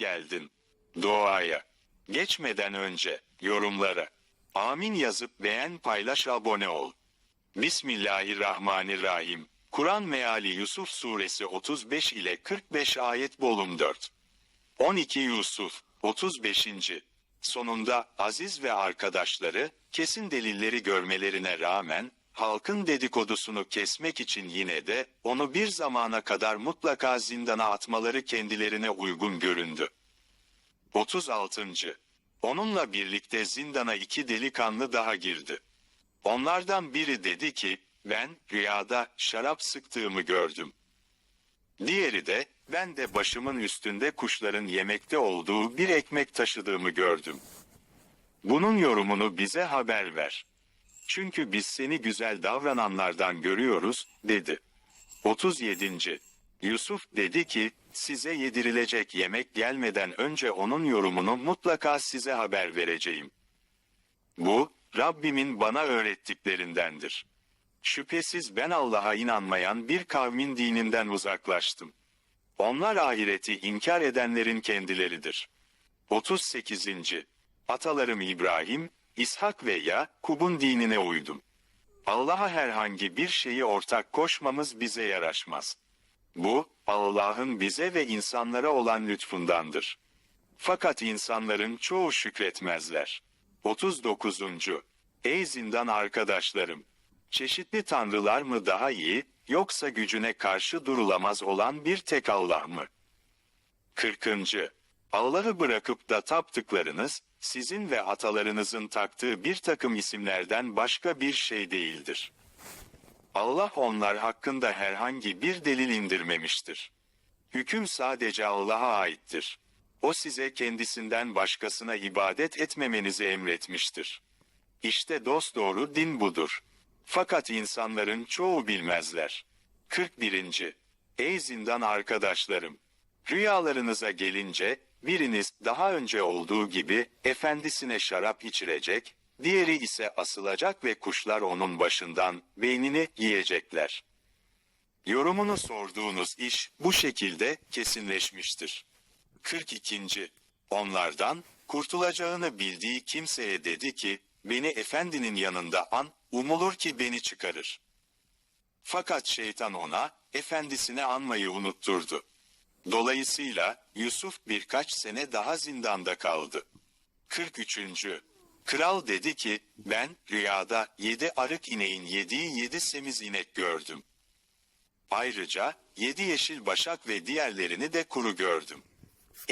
geldin. Doğaya. Geçmeden önce yorumlara. Amin yazıp beğen paylaş abone ol. Bismillahirrahmanirrahim. Kur'an meali Yusuf suresi 35 ile 45 ayet bolum 4. 12 Yusuf 35. Sonunda Aziz ve arkadaşları kesin delilleri görmelerine rağmen halkın dedikodusunu kesmek için yine de onu bir zamana kadar mutlaka zindana atmaları kendilerine uygun göründü. 36. Onunla birlikte zindana iki delikanlı daha girdi. Onlardan biri dedi ki, ben rüyada şarap sıktığımı gördüm. Diğeri de, ben de başımın üstünde kuşların yemekte olduğu bir ekmek taşıdığımı gördüm. Bunun yorumunu bize haber ver. Çünkü biz seni güzel davrananlardan görüyoruz, dedi. 37. Yusuf dedi ki, size yedirilecek yemek gelmeden önce onun yorumunu mutlaka size haber vereceğim. Bu, Rabbimin bana öğrettiklerindendir. Şüphesiz ben Allah'a inanmayan bir kavmin dininden uzaklaştım. Onlar ahireti inkar edenlerin kendileridir. 38. Atalarım İbrahim, İshak ve Yakub'un dinine uydum. Allah'a herhangi bir şeyi ortak koşmamız bize yaraşmaz. Bu, Allah'ın bize ve insanlara olan lütfundandır. Fakat insanların çoğu şükretmezler. 39. Ey zindan arkadaşlarım! Çeşitli tanrılar mı daha iyi, yoksa gücüne karşı durulamaz olan bir tek Allah mı? 40. Allah'ı bırakıp da taptıklarınız, sizin ve atalarınızın taktığı bir takım isimlerden başka bir şey değildir. Allah onlar hakkında herhangi bir delil indirmemiştir. Hüküm sadece Allah'a aittir. O size kendisinden başkasına ibadet etmemenizi emretmiştir. İşte dosdoğru din budur. Fakat insanların çoğu bilmezler. 41. Ey zindan arkadaşlarım! Rüyalarınıza gelince, biriniz daha önce olduğu gibi efendisine şarap içirecek, diğeri ise asılacak ve kuşlar onun başından beynini yiyecekler. Yorumunu sorduğunuz iş bu şekilde kesinleşmiştir. 42. Onlardan kurtulacağını bildiği kimseye dedi ki, beni efendinin yanında an, umulur ki beni çıkarır. Fakat şeytan ona, efendisine anmayı unutturdu. Dolayısıyla Yusuf birkaç sene daha zindanda kaldı. 43. Kral dedi ki, ben rüyada yedi arık ineğin yediği yedi semiz inek gördüm. Ayrıca yedi yeşil başak ve diğerlerini de kuru gördüm.